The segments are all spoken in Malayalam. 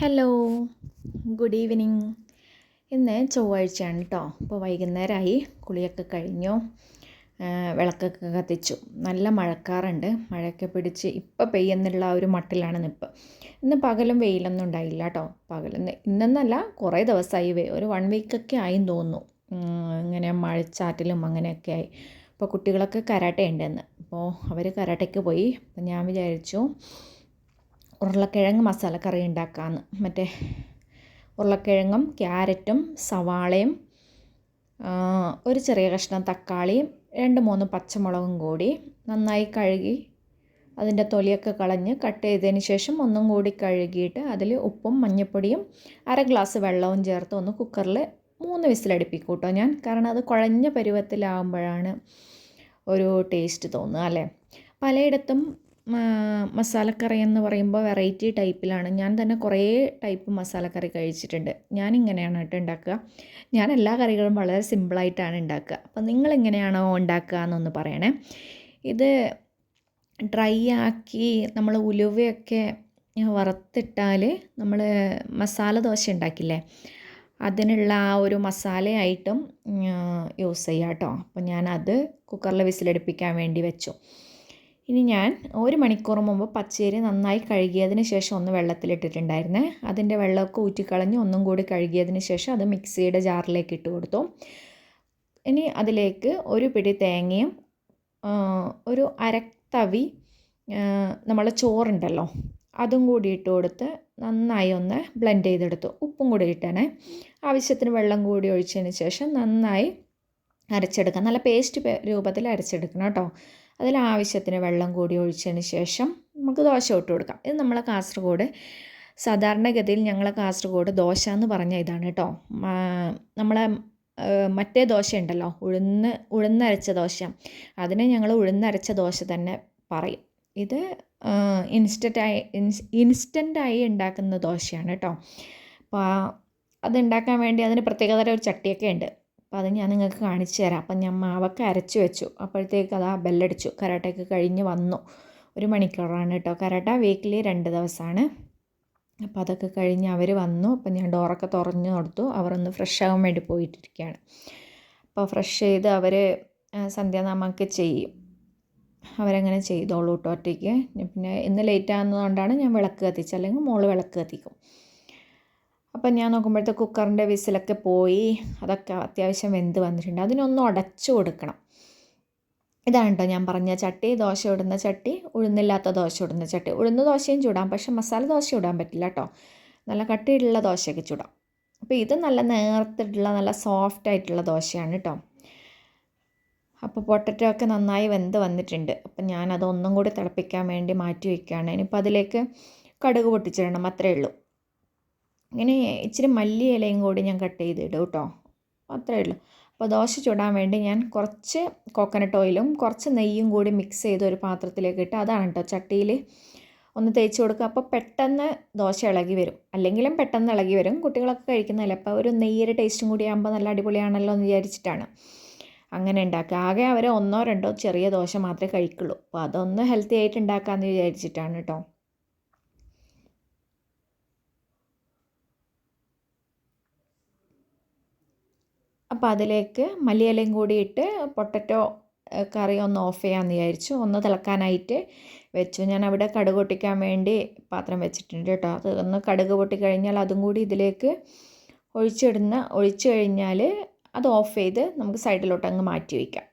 ഹലോ ഗുഡ് ഈവനിങ് ഇന്ന് ചൊവ്വാഴ്ചയാണ് കേട്ടോ ഇപ്പോൾ വൈകുന്നേരമായി കുളിയൊക്കെ കഴിഞ്ഞു. വിളക്കൊക്കെ കത്തിച്ചു. നല്ല മഴക്കാറുണ്ട്. മഴയൊക്കെ പിടിച്ച് ഇപ്പോൾ പെയ്യുന്നുള്ള ആ ഒരു മട്ടിലാണ് നിപ്പ്. ഇന്ന് പകലും വെയിലൊന്നും ഉണ്ടായില്ല കേട്ടോ പകലൊന്ന് ഇന്നെന്നല്ല കുറേ ദിവസമായി ഒരു വൺ വീക്കൊക്കെ ആയി തോന്നുന്നു. ഇങ്ങനെ മഴച്ചാറ്റിലും അങ്ങനെയൊക്കെ ആയി. അപ്പോൾ കുട്ടികളൊക്കെ കരാട്ടെ ഉണ്ടെന്ന് അപ്പോൾ അവർ കരാട്ടയ്ക്ക് പോയി. അപ്പോൾ ഞാൻ വിചാരിച്ചു ഉരുളക്കിഴങ്ങ് മസാലക്കറി ഉണ്ടാക്കാമെന്ന് മറ്റേ ഉരുളക്കിഴങ്ങും ക്യാരറ്റും സവാളയും ഒരു ചെറിയ കഷ്ണം തക്കാളിയും രണ്ട് മൂന്ന് പച്ചമുളകും കൂടി നന്നായി കഴുകി അതിന്റെ തൊലിയൊക്കെ കളഞ്ഞ് കട്ട് ചെയ്തതിന് ശേഷം ഒന്നും കൂടി കഴുകിയിട്ട് അതിൽ ഉപ്പും മഞ്ഞൾപ്പൊടിയും അര ഗ്ലാസ് വെള്ളവും ചേർത്ത് ഒന്ന് കുക്കറിൽ മൂന്ന് വിസിലടുപ്പിക്കും ഞാൻ. കാരണം അത് കുഴഞ്ഞ പരുവത്തിലാവുമ്പോഴാണ് ഒരു ടേസ്റ്റ് തോന്നുക അല്ലേ? പലയിടത്തും മസാലക്കറി എന്ന് പറയുമ്പോൾ വെറൈറ്റി ടൈപ്പിലാണ് ഞാൻ തന്നെ കുറേ ടൈപ്പ് മസാലക്കറി കഴിച്ചിട്ടുണ്ട്. ഞാൻ ഇങ്ങനെയാണ് കേട്ടോ ഉണ്ടാക്കുക ഞാൻ എല്ലാ കറികളും വളരെ സിമ്പിളായിട്ടാണ് ഉണ്ടാക്കുക അപ്പോൾ നിങ്ങൾ എങ്ങനെയാണോ ഉണ്ടാക്കുക എന്നൊന്ന് പറയണേ. ഇത് ഡ്രൈ ആക്കി നമ്മൾ ഉലുവയൊക്കെ വറുത്തിട്ടാൽ നമ്മൾ മസാല ദോശ ഉണ്ടാക്കില്ലേ അതിനുള്ള ആ ഒരു മസാലയായിട്ടും യൂസ് ചെയ്യാം കേട്ടോ. അപ്പോൾ ഞാനത് കുക്കറിൽ വിസിലടുപ്പിക്കാൻ വേണ്ടി വെച്ചു. ഇനി ഞാൻ ഒരു മണിക്കൂർ മുമ്പ് പച്ചരി നന്നായി കഴുകിയതിന് ശേഷം ഒന്ന് വെള്ളത്തിലിട്ടിട്ടുണ്ടായിരുന്നേ. അതിന്റെ വെള്ളമൊക്കെ ഊറ്റിക്കളഞ്ഞ് ഒന്നും കൂടി കഴുകിയതിന് ശേഷം അത് മിക്സിയുടെ ജാറിലേക്ക് ഇട്ട് കൊടുത്തു. ഇനി അതിലേക്ക് ഒരു പിടി തേങ്ങയും ഒരു അരത്തവി നമ്മൾ ചോറുണ്ടല്ലോ അതും കൂടി ഇട്ട് കൊടുത്ത് നന്നായി ഒന്ന് ബ്ലെൻഡ് ചെയ്തെടുത്തു. ഉപ്പും കൂടി ഇട്ടണേ ആവശ്യത്തിന് വെള്ളം കൂടി ഒഴിച്ചതിന് ശേഷം നന്നായി അരച്ചെടുക്കാം. നല്ല പേസ്റ്റ് രൂപത്തിൽ അരച്ചെടുക്കണം കേട്ടോ. അതിൽ ആവശ്യത്തിന് വെള്ളം കൂടി ഒഴിച്ചതിന് ശേഷം നമുക്ക് ദോശ ഇട്ട് കൊടുക്കാം. ഇത് നമ്മളെ കാസർഗോഡ് സാധാരണഗതിയിൽ ഞങ്ങളെ കാസർഗോഡ് ദോശ എന്ന് പറഞ്ഞ ഇതാണ് കേട്ടോ. നമ്മളെ മറ്റേ ദോശ ഉണ്ടല്ലോ ഉഴുന്ന് ഉഴുന്നരച്ച ദോശ. അതിനെ ഞങ്ങൾ ഉഴുന്നരച്ച ദോശ തന്നെ പറയും. ഇത് ഇൻസ്റ്റന്റായി ഇൻസ്റ്റന്റായി ഉണ്ടാക്കുന്ന ദോശയാണ് കേട്ടോ. അപ്പോൾ അത് ഉണ്ടാക്കാൻ വേണ്ടി അതിന് പ്രത്യേകതര ഒരു ചട്ടിയൊക്കെ ഉണ്ട്. അപ്പോൾ അത് ഞാൻ നിങ്ങൾക്ക് കാണിച്ചു തരാം. അപ്പം ഞാൻ മാവൊക്കെ അരച്ച് വെച്ചു. അപ്പോഴത്തേക്ക് അത് ആ ബെല്ലടിച്ചു. കരാട്ടയൊക്കെ കഴിഞ്ഞ് വന്നു. ഒരു മണിക്കൂറാണ് കേട്ടോ കരാട്ട വീക്കിലി രണ്ട് ദിവസമാണ് അപ്പോൾ അതൊക്കെ കഴിഞ്ഞ് അവർ വന്നു. അപ്പം ഞാൻ ഡോറൊക്കെ തുറഞ്ഞു കൊടുത്തു. അവരൊന്ന് ഫ്രഷ് ആകാൻ വേണ്ടി പോയിട്ടിരിക്കുകയാണ് അപ്പോൾ ഫ്രഷ് ചെയ്ത് അവർ സന്ധ്യാനാമൊക്കെ ചെയ്യും. അവരങ്ങനെ ചെയ്തോളൂ കേട്ടോ ഒറ്റയ്ക്ക് പിന്നെ ഇന്ന് ലേറ്റ് ആകുന്നതുകൊണ്ടാണ് ഞാൻ വിളക്ക് കത്തിച്ചത്. അല്ലെങ്കിൽ മോൾ വിളക്ക് കത്തിക്കും. അപ്പം ഞാൻ നോക്കുമ്പോഴത്തെ കുക്കറിന്റെ വിസിലൊക്കെ പോയി അതൊക്കെ അത്യാവശ്യം വെന്ത് വന്നിട്ടുണ്ട്. അതിനൊന്നും അടച്ചു കൊടുക്കണം. ഇതാണ് കേട്ടോ ഞാൻ പറഞ്ഞ ചട്ടി. ദോശ ഇടുന്ന ചട്ടി ഉഴുന്നില്ലാത്ത ദോശ ഇടുന്ന ചട്ടി. ഉഴുന്ന ദോശയും ചൂടാം പക്ഷേ മസാല ദോശ ഇടാൻ പറ്റില്ല കേട്ടോ നല്ല കട്ടിയിട്ടുള്ള ദോശയൊക്കെ ചൂടാം. അപ്പോൾ ഇത് നല്ല നേർത്തിട്ടുള്ള നല്ല സോഫ്റ്റ് ആയിട്ടുള്ള ദോശയാണ് കേട്ടോ അപ്പോൾ പൊട്ടറ്റോ ഒക്കെ നന്നായി വെന്ത് വന്നിട്ടുണ്ട്. അപ്പം ഞാൻ ഒന്നും കൂടി തിളപ്പിക്കാൻ വേണ്ടി മാറ്റി വയ്ക്കുകയാണ്. ഇനിയിപ്പോൾ അതിലേക്ക് കടുക് പൊട്ടിച്ചിടണം അത്രയേ ഉള്ളൂ. ഇങ്ങനെ ഇച്ചിരി മല്ലി ഇലയും കൂടി ഞാൻ കട്ട് ചെയ്തിടും കേട്ടോ. അത്രയേ ഉള്ളൂ. അപ്പോൾ ദോശ ചുടാൻ വേണ്ടി ഞാൻ കുറച്ച് കോക്കനട്ട് ഓയിലും കുറച്ച് നെയ്യും കൂടി മിക്സ് ചെയ്ത് ഒരു പാത്രത്തിലേക്ക് ഇട്ട് അതാണ് കേട്ടോ ചട്ടിയിൽ ഒന്ന് തേച്ച് കൊടുക്കുക. അപ്പോൾ പെട്ടെന്ന് ദോശ ഇളകി വരും. അല്ലെങ്കിലും പെട്ടെന്ന് ഇളകി വരും. കുട്ടികളൊക്കെ കഴിക്കുന്നതല്ലേ അപ്പോൾ ഒരു നെയ്യൊരു ടേസ്റ്റും കൂടി ആകുമ്പോൾ നല്ല അടിപൊളിയാണല്ലോ എന്ന് വിചാരിച്ചിട്ടാണ് അങ്ങനെ ഉണ്ടാക്കുക. ആകെ അവർ ഒന്നോ രണ്ടോ ചെറിയ ദോശ മാത്രമേ കഴിക്കുള്ളൂ. അപ്പോൾ അതൊന്ന് ഹെൽത്തി ആയിട്ട് ഉണ്ടാക്കാമെന്ന് വിചാരിച്ചിട്ടാണ് കേട്ടോ. അപ്പോൾ അതിലേക്ക് മല്ലിയിലയും കൂടി ഇട്ട് പൊട്ടറ്റോ കറി ഒന്ന് ഓഫ് ചെയ്യാമെന്ന് വിചാരിച്ചു. ഒന്ന് തിളക്കാനായിട്ട് വെച്ചു. ഞാൻ അവിടെ കടുക് പൊട്ടിക്കാൻ വേണ്ടി പാത്രം വെച്ചിട്ടുണ്ട് കേട്ടോ. അത് ഒന്ന് കടുക് പൊട്ടിക്കഴിഞ്ഞാൽ അതും കൂടി ഇതിലേക്ക് ഒഴിച്ചിടുന്ന ഒഴിച്ചു കഴിഞ്ഞാൽ അത് ഓഫ് ചെയ്ത് നമുക്ക് സൈഡിലോട്ട് അങ്ങ് മാറ്റി വയ്ക്കാം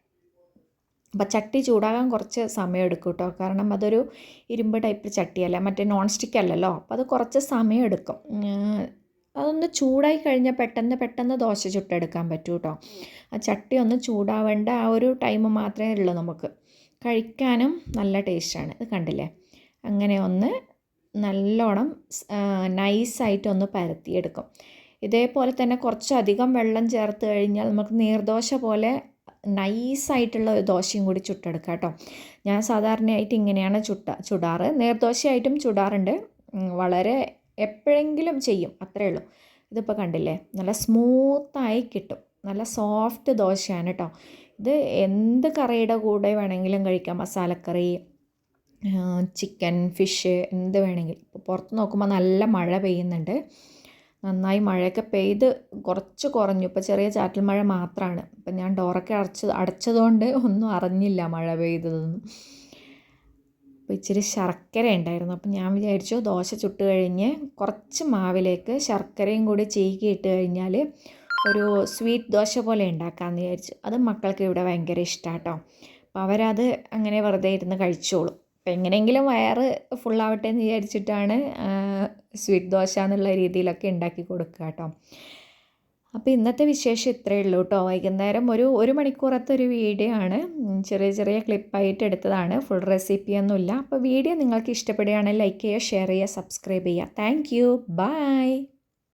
അപ്പോൾ ചട്ടി ചൂടാകാൻ കുറച്ച് സമയം എടുക്കും കേട്ടോ. കാരണം അതൊരു ഇരുമ്പ് ടൈപ്പ് ചട്ടിയല്ല? മറ്റേ നോൺ സ്റ്റിക്ക് അല്ലല്ലോ? അപ്പോൾ അത് കുറച്ച് സമയം എടുക്കും. അതൊന്ന് ചൂടായി കഴിഞ്ഞാൽ പെട്ടെന്ന് പെട്ടെന്ന് ദോശ ചുട്ടെടുക്കാൻ പറ്റൂ കേട്ടോ ആ ചട്ടി ഒന്ന് ചൂടാവേണ്ട ആ ഒരു ടൈം മാത്രമേ ഉള്ളൂ നമുക്ക്. കഴിക്കാനും നല്ല ടേസ്റ്റാണ്. ഇത് കണ്ടില്ലേ? അങ്ങനെ ഒന്ന് നല്ലോണം നൈസായിട്ട് ഒന്ന് പരത്തിയെടുക്കും. ഇതേപോലെ തന്നെ കുറച്ചധികം വെള്ളം ചേർത്ത് കഴിഞ്ഞാൽ നമുക്ക് നീർദോശ പോലെ നൈസായിട്ടുള്ള ഒരു ദോശയും കൂടി ചുട്ടെടുക്കാം കേട്ടോ. ഞാൻ സാധാരണയായിട്ട് ഇങ്ങനെയാണ് ചുട്ട ചുടാറ്. നീർദോശയായിട്ടും ചുടാറുണ്ട്. വളരെ എപ്പോഴെങ്കിലും ചെയ്യും അത്രയേ ഉള്ളൂ. ഇതിപ്പോൾ കണ്ടില്ലേ? നല്ല സ്മൂത്തായി കിട്ടും. നല്ല സോഫ്റ്റ് ദോശയാണ് കേട്ടോ ഇത് എന്ത് കറിയുടെ കൂടെ വേണമെങ്കിലും കഴിക്കാം. മസാലക്കറി ചിക്കൻ ഫിഷ് എന്ത് വേണമെങ്കിലും. ഇപ്പോൾ പുറത്ത് നോക്കുമ്പോൾ നല്ല മഴ പെയ്യുന്നുണ്ട്. നന്നായി മഴയൊക്കെ പെയ്ത് കുറച്ച് കുറഞ്ഞു. ഇപ്പോൾ ചെറിയ ചാറ്റൽ മഴ മാത്രമാണ് ഇപ്പം ഞാൻ ഡോറൊക്കെ അടച്ച് അടച്ചതുകൊണ്ട് ഒന്നും അറിഞ്ഞില്ല മഴ പെയ്തതൊന്നും. അപ്പോൾ ഇച്ചിരി ശർക്കര ഉണ്ടായിരുന്നു. അപ്പം ഞാൻ വിചാരിച്ചു ദോശ ചുട്ട് കഴിഞ്ഞ് കുറച്ച് മാവിലേക്ക് ശർക്കരയും കൂടി ചീകി ഇട്ട് കഴിഞ്ഞാൽ ഒരു സ്വീറ്റ് ദോശ പോലെ ഉണ്ടാക്കാമെന്ന് വിചാരിച്ചു. അത് മക്കൾക്ക് ഇവിടെ ഭയങ്കര ഇഷ്ടമാണ് കേട്ടോ അപ്പോൾ അവരത് അങ്ങനെ വെറുതെ ഇരുന്ന് കഴിച്ചോളും. അപ്പം എങ്ങനെയെങ്കിലും വയറ് ഫുള്ളാവട്ടെ എന്ന് വിചാരിച്ചിട്ടാണ് സ്വീറ്റ് ദോശ എന്നുള്ള രീതിയിലൊക്കെ ഉണ്ടാക്കി കൊടുക്കുക കേട്ടോ അപ്പോൾ ഇന്നത്തെ വിശേഷം ഇത്രയേ ഉള്ളൂ കേട്ടോ. വൈകുന്നേരം ഒരു ഒരു മണിക്കൂറത്തെ ഒരു വീഡിയോ ആണ്. ചെറിയ ചെറിയ ക്ലിപ്പായിട്ട് എടുത്തതാണ്. ഫുൾ റെസിപ്പിയൊന്നുമില്ല അപ്പോൾ വീഡിയോ നിങ്ങൾക്ക് ഇഷ്ടപ്പെടുകയാണെങ്കിൽ ലൈക്ക് ചെയ്യുക ഷെയർ ചെയ്യുക സബ്സ്ക്രൈബ് ചെയ്യുക. Thank you by